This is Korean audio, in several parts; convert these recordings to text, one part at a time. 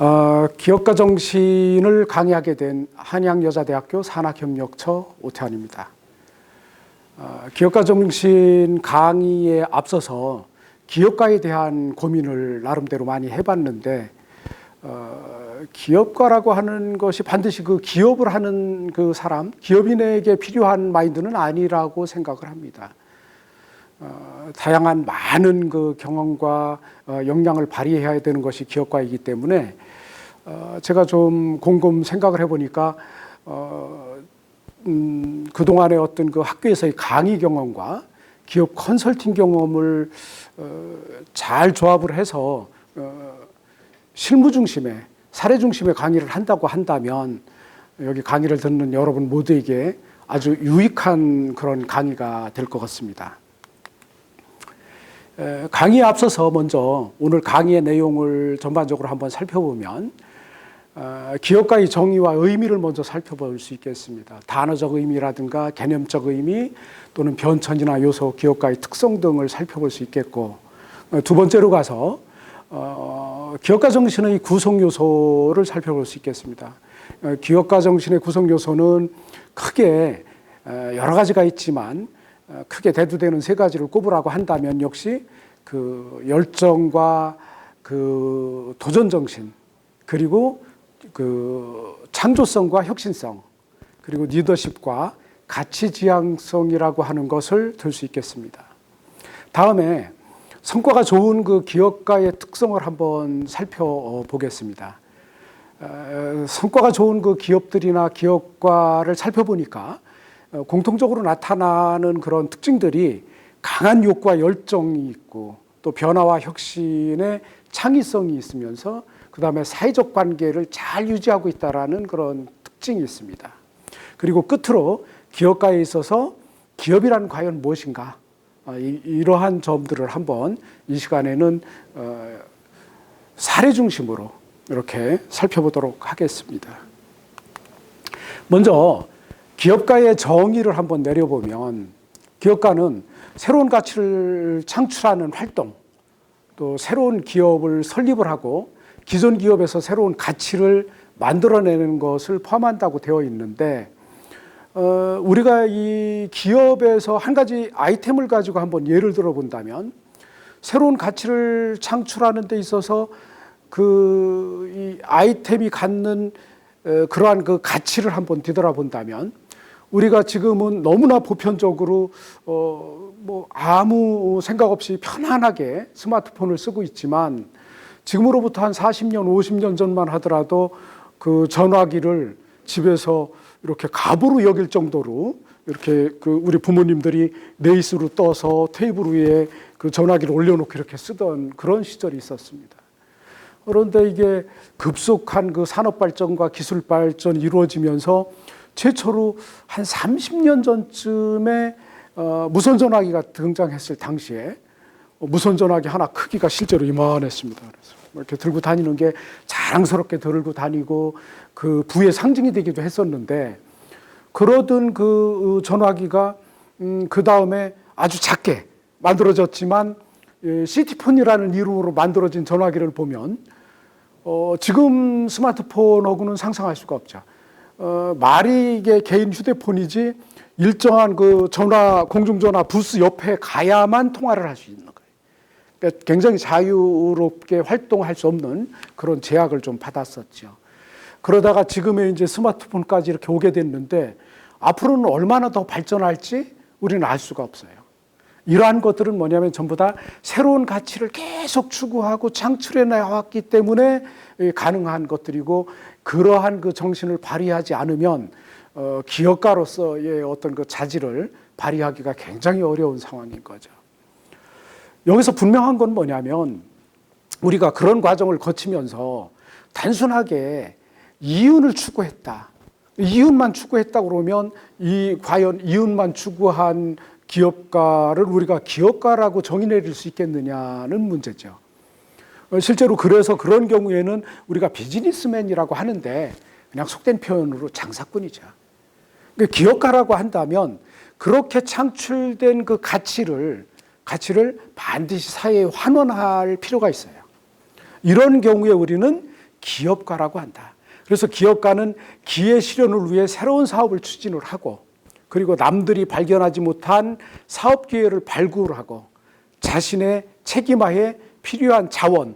어, 기업가 정신을 강의하게 된 한양여자대학교 산학협력처 오태환입니다. 어, 기업가 정신 강의에 앞서서 기업가에 대한 고민을 나름대로 많이 해봤는데 어, 기업가라고 하는 것이 반드시 그 기업을 하는 그 사람, 기업인에게 필요한 마인드는 아니라고 생각을 합니다. 어, 다양한 많은 그 경험과 어, 역량을 발휘해야 되는 것이 기업가이기 때문에 어, 제가 좀 곰곰 생각을 해보니까 어, 음, 그동안의 어떤 그 학교에서의 강의 경험과 기업 컨설팅 경험을 어, 잘 조합을 해서 어, 실무 중심의 사례 중심의 강의를 한다고 한다면 여기 강의를 듣는 여러분 모두에게 아주 유익한 그런 강의가 될 것 같습니다. 에, 강의에 앞서서 먼저 오늘 강의의 내용을 전반적으로 한번 살펴보면 어, 기업가의 정의와 의미를 먼저 살펴볼 수 있겠습니다. 단어적 의미라든가 개념적 의미 또는 변천이나 요소, 기업가의 특성 등을 살펴볼 수 있겠고 어, 두 번째로 가서 어, 기업가 정신의 구성 요소를 살펴볼 수 있겠습니다. 어, 기업가 정신의 구성 요소는 크게 어, 여러 가지가 있지만 어, 크게 대두되는 세 가지를 꼽으라고 한다면 역시 그 열정과 그 도전 정신 그리고 그 창조성과 혁신성 그리고 리더십과 가치 지향성이라고 하는 것을 들 수 있겠습니다. 다음에 성과가 좋은 그 기업가의 특성을 한번 살펴보겠습니다. 어, 성과가 좋은 그 기업들이나 기업가를 살펴보니까 어, 공통적으로 나타나는 그런 특징들이 강한 욕구와 열정이 있고 또 변화와 혁신의 창의성이 있으면서 그 다음에 사회적 관계를 잘 유지하고 있다라는 그런 특징이 있습니다. 그리고 끝으로 기업가에 있어서 기업이란 과연 무엇인가 어, 이- 이러한 점들을 한번 이 시간에는 어, 사례 중심으로 이렇게 살펴보도록 하겠습니다. 먼저 기업가의 정의를 한번 내려보면 기업가는 새로운 가치를 창출하는 활동 또 새로운 기업을 설립을 하고 기존 기업에서 새로운 가치를 만들어내는 것을 포함한다고 되어 있는데 어, 우리가 이 기업에서 한 가지 아이템을 가지고 한번 예를 들어 본다면 새로운 가치를 창출하는 데 있어서 그 이 아이템이 갖는 어, 그러한 그 가치를 한번 뒤돌아 본다면 우리가 지금은 너무나 보편적으로 어, 뭐 아무 생각 없이 편안하게 스마트폰을 쓰고 있지만 지금으로부터 한 40년, 50년 전만 하더라도 그 전화기를 집에서 이렇게 갑으로 여길 정도로 이렇게 그 우리 부모님들이 레이스로 떠서 테이블 위에 그 전화기를 올려놓고 이렇게 쓰던 그런 시절이 있었습니다. 그런데 이게 급속한 그 산업 발전과 기술 발전이 이루어지면서 최초로 한 30년 전쯤에 어, 무선 전화기가 등장했을 당시에 어, 무선 전화기 하나 크기가 실제로 이만했습니다. 그래서 뭐 이렇게 들고 다니는 게 자랑스럽게 들고 다니고 그 부의 상징이 되기도 했었는데 그러던 그 전화기가 음, 그 다음에 아주 작게 만들어졌지만 예, 시티폰이라는 이름으로 만들어진 전화기를 보면 어, 지금 스마트폰하고는 상상할 수가 없죠. 어, 말이 이게 개인 휴대폰이지 일정한 그 전화 공중전화 부스 옆에 가야만 통화를 할 수 있는. 그러니까 굉장히 자유롭게 활동할 수 없는 그런 제약을 좀 받았었죠. 그러다가 지금의 이제 스마트폰까지 이렇게 오게 됐는데 앞으로는 얼마나 더 발전할지 우리는 알 수가 없어요. 이러한 것들은 뭐냐면 전부 다 새로운 가치를 계속 추구하고 창출해 나왔기 때문에 가능한 것들이고 그러한 그 정신을 발휘하지 않으면 어, 기업가로서의 어떤 그 자질을 발휘하기가 굉장히 어려운 상황인 거죠. 여기서 분명한 건 뭐냐면 우리가 그런 과정을 거치면서 단순하게 이윤을 추구했다. 이윤만 추구했다 그러면 이 과연 이윤만 추구한 기업가를 우리가 기업가라고 정의 내릴 수 있겠느냐는 문제죠. 어, 실제로 그래서 그런 경우에는 우리가 비즈니스맨이라고 하는데 그냥 속된 표현으로 장사꾼이죠. 그러니까 기업가라고 한다면 그렇게 창출된 그 가치를 가치를 반드시 사회에 환원할 필요가 있어요. 이런 경우에 우리는 기업가라고 한다. 그래서 기업가는 기회 실현을 위해 새로운 사업을 추진을 하고 그리고 남들이 발견하지 못한 사업 기회를 발굴하고 자신의 책임하에 필요한 자원,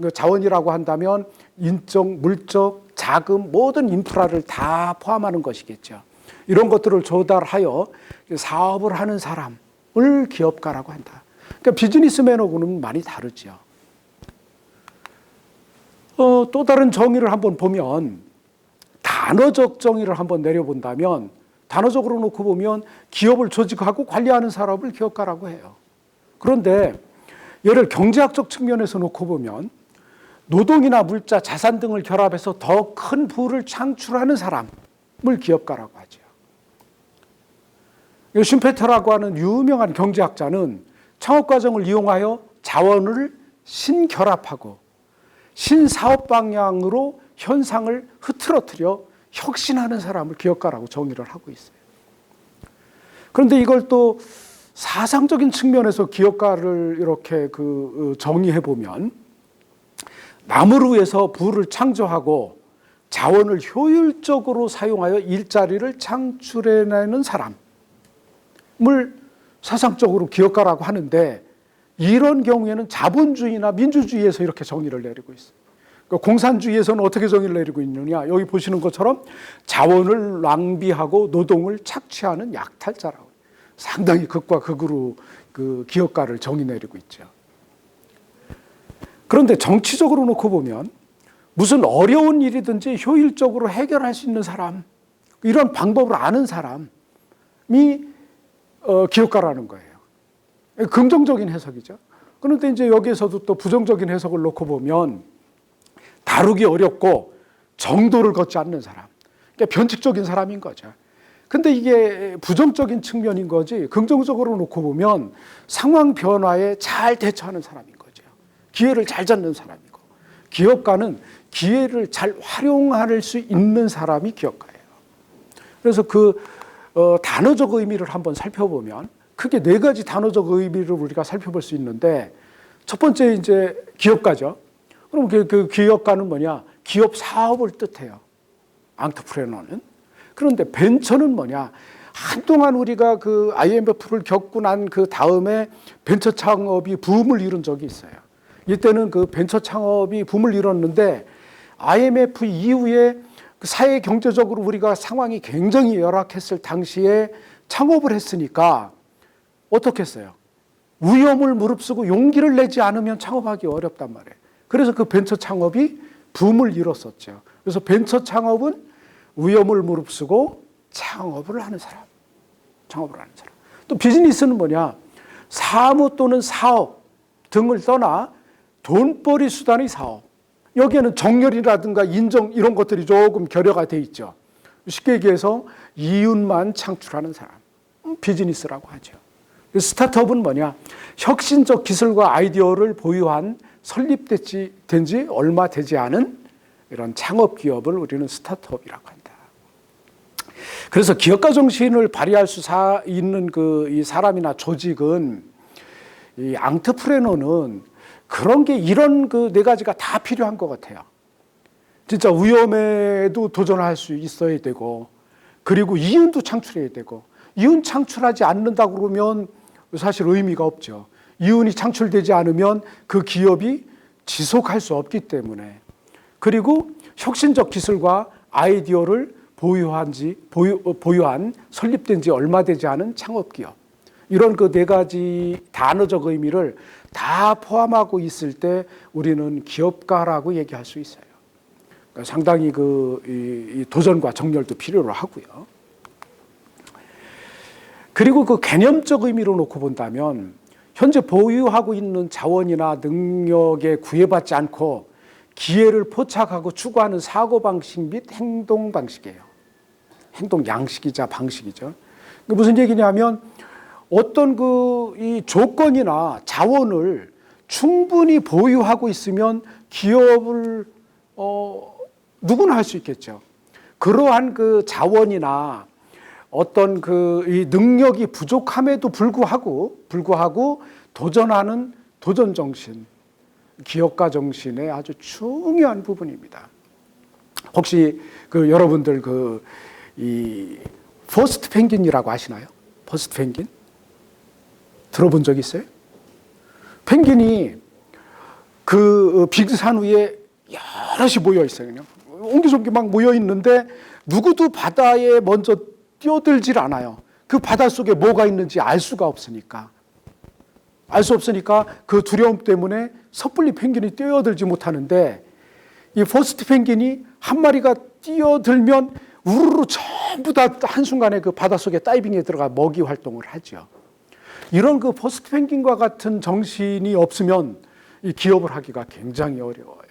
그 자원이라고 한다면 인적, 물적, 자금 모든 인프라를 다 포함하는 것이겠죠. 이런 것들을 조달하여 사업을 하는 사람 을 기업가라고 한다. 그러니까 비즈니스맨하고는 많이 다르죠. 어, 또 다른 정의를 한번 보면 단어적 정의를 한번 내려본다면 단어적으로 놓고 보면 기업을 조직하고 관리하는 사람을 기업가라고 해요. 그런데 얘를 경제학적 측면에서 놓고 보면 노동이나 물자, 자산 등을 결합해서 더 큰 부를 창출하는 사람을 기업가라고 하죠. 슈페터라고 하는 유명한 경제학자는 창업 과정을 이용하여 자원을 신결합하고 신사업 방향으로 현상을 흐트러뜨려 혁신하는 사람을 기업가라고 정의를 하고 있어요. 그런데 이걸 또 사상적인 측면에서 기업가를 이렇게 그 정의해 보면 남을 위해서 부를 창조하고 자원을 효율적으로 사용하여 일자리를 창출해내는 사람 을 사상적으로 기업가라고 하는데 이런 경우에는 자본주의나 민주주의에서 이렇게 정의를 내리고 있어요. 그러니까 공산주의에서는 어떻게 정의를 내리고 있느냐? 여기 보시는 것처럼 자원을 낭비하고 노동을 착취하는 약탈자라고 상당히 극과 극으로 그 기업가를 정의 내리고 있죠. 그런데 정치적으로 놓고 보면 무슨 어려운 일이든지 효율적으로 해결할 수 있는 사람, 이런 방법을 아는 사람이 어, 기업가라는 거예요. 긍정적인 해석이죠. 그런데 이제 여기에서도 또 부정적인 해석을 놓고 보면 다루기 어렵고 정도를 걷지 않는 사람. 그러니까 변칙적인 사람인 거죠. 근데 이게 부정적인 측면인 거지 긍정적으로 놓고 보면 상황 변화에 잘 대처하는 사람인 거죠. 기회를 잘 잡는 사람이고 기업가는 기회를 잘 활용할 수 있는 사람이 기업가예요. 그래서 그 어, 단어적 의미를 한번 살펴보면 크게 네 가지 단어적 의미를 우리가 살펴볼 수 있는데 첫 번째 이제 기업가죠. 그럼 그, 그 기업가는 뭐냐? 기업 사업을 뜻해요. 앙트프레너는. 그런데 벤처는 뭐냐? 한동안 우리가 그 IMF를 겪고 난 그 다음에 벤처 창업이 붐을 이룬 적이 있어요. 이때는 그 벤처 창업이 붐을 이뤘는데 IMF 이후에 그 사회 경제적으로 우리가 상황이 굉장히 열악했을 당시에 창업을 했으니까 어떻게 했어요? 위험을 무릅쓰고 용기를 내지 않으면 창업하기 어렵단 말이에요. 그래서 그 벤처 창업이 붐을 이뤘었죠. 그래서 벤처 창업은 위험을 무릅쓰고 창업을 하는 사람. 창업을 하는 사람. 또 비즈니스는 뭐냐? 사무 또는 사업 등을 떠나 돈벌이 수단의 사업. 여기에는 정렬이라든가 인정 이런 것들이 조금 결여가 돼 있죠. 쉽게 얘기해서 이윤만 창출하는 사람. 음, 비즈니스라고 하죠. 스타트업은 뭐냐? 혁신적 기술과 아이디어를 보유한 설립됐지 된 지 얼마 되지 않은 이런 창업 기업을 우리는 스타트업이라고 한다. 그래서 기업가 정신을 발휘할 수 있는 그 이 사람이나 조직은 이 앙트프레너는 그런 게 이런 그 네 가지가 다 필요한 것 같아요. 진짜 위험에도 도전할 수 있어야 되고 그리고 이윤도 창출해야 되고 이윤 창출하지 않는다 그러면 사실 의미가 없죠. 이윤이 창출되지 않으면 그 기업이 지속할 수 없기 때문에 그리고 혁신적 기술과 아이디어를 보유한 지 보유, 보유한 설립된 지 얼마 되지 않은 창업 기업 이런 그 네 가지 단어적 의미를 다 포함하고 있을 때 우리는 기업가라고 얘기할 수 있어요. 그러니까 상당히 그 이, 도전과 정열도 필요로 하고요. 그리고 그 개념적 의미로 놓고 본다면 현재 보유하고 있는 자원이나 능력에 구애받지 않고 기회를 포착하고 추구하는 사고방식 및 행동 방식이에요. 행동 양식이자 방식이죠. 무슨 얘기냐면 어떤 그 이 조건이나 자원을 충분히 보유하고 있으면 기업을 어 누구나 할 수 있겠죠. 그러한 그 자원이나 어떤 그 이 능력이 부족함에도 불구하고 불구하고 도전하는 도전 정신 기업가 정신의 아주 중요한 부분입니다. 혹시 그 여러분들 그이 퍼스트 펭귄이라고 아시나요? 퍼스트 펭귄 들어본 적 있어요? 펭귄이 그 빙산 위에 여럿이 모여 있어요. 그냥 옹기종기 막 모여 있는데 누구도 바다에 먼저 뛰어들질 않아요. 그 바다 속에 뭐가 있는지 알 수가 없으니까. 알 수 없으니까 그 두려움 때문에 섣불리 펭귄이 뛰어들지 못하는데 이 포스트 펭귄이 한 마리가 뛰어들면 우르르 전부 다 한순간에 그 바닷속에 다이빙에 들어가 먹이 활동을 하죠. 이런 그 포스트 펭귄과 같은 정신이 없으면 이 기업을 하기가 굉장히 어려워요.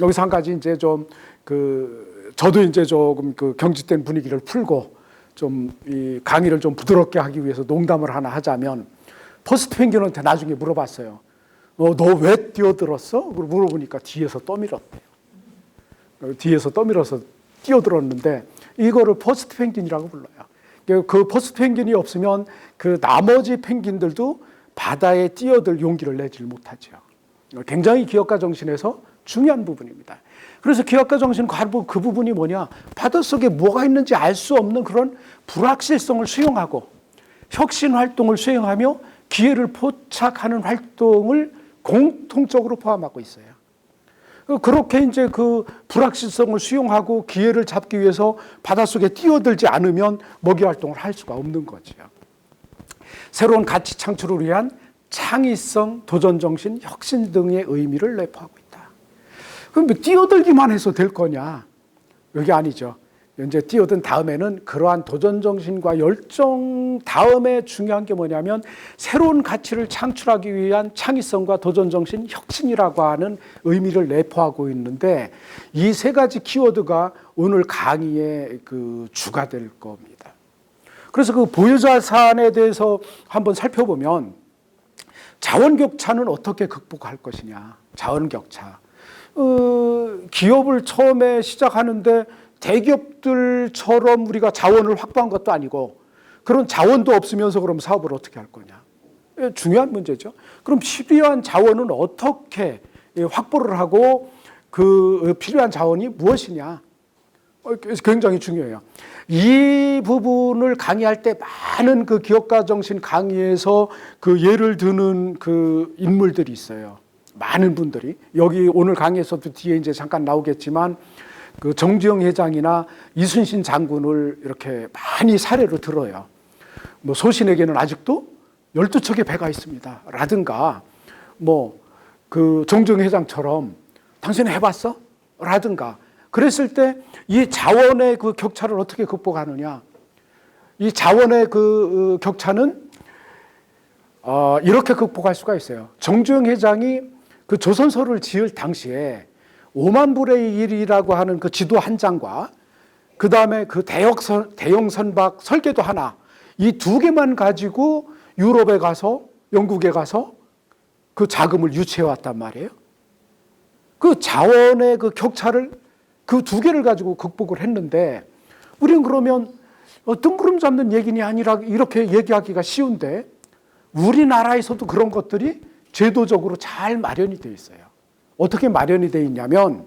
여기서 한 가지 이제 좀 그 저도 이제 조금 그 경직된 분위기를 풀고 좀 이 강의를 좀 부드럽게 하기 위해서 농담을 하나 하자면 포스트 펭귄한테 나중에 물어봤어요. 어, 너 왜 뛰어들었어? 그걸 물어보니까 뒤에서 떠밀었대요. 어, 뒤에서 떠밀어서 뛰어들었는데 이거를 포스트 펭귄이라고 불러요. 그 포스트 펭귄이 없으면 그 나머지 펭귄들도 바다에 뛰어들 용기를 내질 못하죠. 굉장히 기업가 정신에서 중요한 부분입니다. 그래서 기업가 정신 그 부분이 뭐냐? 바닷속에 뭐가 있는지 알 수 없는 그런 불확실성을 수용하고 혁신 활동을 수행하며 기회를 포착하는 활동을 공통적으로 포함하고 있어요. 그렇게 이제 그 불확실성을 수용하고 기회를 잡기 위해서 바닷속에 뛰어들지 않으면 먹이 활동을 할 수가 없는 거죠. 새로운 가치 창출을 위한 창의성, 도전 정신, 혁신 등의 의미를 내포하고 있다. 그럼 뭐 뛰어들기만 해서 될 거냐? 여기 아니죠. 이제 뛰어든 다음에는 그러한 도전 정신과 열정 다음에 중요한 게 뭐냐면 새로운 가치를 창출하기 위한 창의성과 도전 정신, 혁신이라고 하는 의미를 내포하고 있는데 이 세 가지 키워드가 오늘 강의의 그 주가 될 겁니다. 그래서 그 보유자산에 대해서 한번 살펴보면 자원 격차는 어떻게 극복할 것이냐? 자원 격차. 어, 기업을 처음에 시작하는데 대기업들처럼 우리가 자원을 확보한 것도 아니고 그런 자원도 없으면서 그럼 사업을 어떻게 할 거냐. 예, 중요한 문제죠. 그럼 필요한 자원은 어떻게 예, 확보를 하고 그 필요한 자원이 무엇이냐. 어, 굉장히 중요해요. 이 부분을 강의할 때 많은 그 기업가 정신 강의에서 그 예를 드는 그 인물들이 있어요. 많은 분들이 여기 오늘 강의에서도 뒤에 이제 잠깐 나오겠지만 그 정주영 회장이나 이순신 장군을 이렇게 많이 사례로 들어요. 뭐 소신에게는 아직도 12척의 배가 있습니다. 라든가 뭐 그 정주영 회장처럼 당신 해봤어? 라든가 그랬을 때 이 자원의 그 격차를 어떻게 극복하느냐? 이 자원의 그 격차는 어, 이렇게 극복할 수가 있어요. 정주영 회장이 그 조선소를 지을 당시에 5만 불의 1이라고 하는 그 지도 한 장과 그 다음에 그 선, 대형 선박 설계도 하나 이 두 개만 가지고 유럽에 가서 영국에 가서 그 자금을 유치해 왔단 말이에요. 그 자원의 그 격차를 그 두 개를 가지고 극복을 했는데 우리는 그러면 어, 뜬구름 잡는 얘기니 아니라 이렇게 얘기하기가 쉬운데 우리나라에서도 그런 것들이 제도적으로 잘 마련이 되어 있어요. 어떻게 마련이 되어 있냐면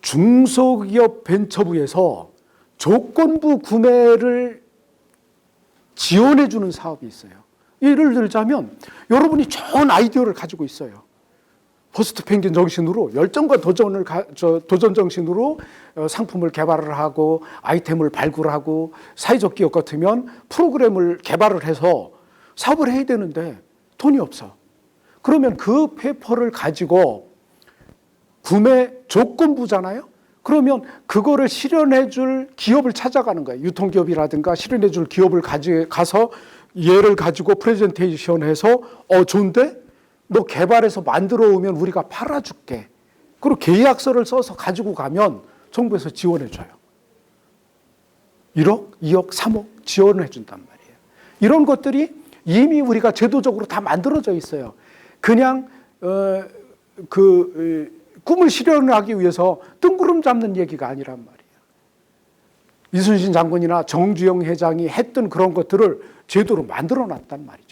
중소기업 벤처부에서 조건부 구매를 지원해 주는 사업이 있어요. 예를 들자면 여러분이 좋은 아이디어를 가지고 있어요. 포스트 펭귄 정신으로 열정과 도전을 저, 도전 정신으로 어, 상품을 개발을 하고 아이템을 발굴하고 사회적 기업 같으면 프로그램을 개발을 해서 사업을 해야 되는데 돈이 없어. 그러면 그 페이퍼를 가지고 구매 조건부잖아요. 그러면 그거를 실현해 줄 기업을 찾아가는 거예요. 유통기업이라든가 실현해 줄 기업을 가지 가서 얘를 가지고 프레젠테이션 해서 어 좋은데 너 개발해서 만들어 오면 우리가 팔아 줄게. 그리고 계약서를 써서 가지고 가면 정부에서 지원해 줘요. 1억, 2억, 3억 지원을 해 준단 말이에요. 이런 것들이 이미 우리가 제도적으로 다 만들어져 있어요. 그냥 어, 그 꿈을 실현하기 위해서 뜬구름 잡는 얘기가 아니란 말이에요. 이순신 장군이나 정주영 회장이 했던 그런 것들을 제도로 만들어 놨단 말이죠.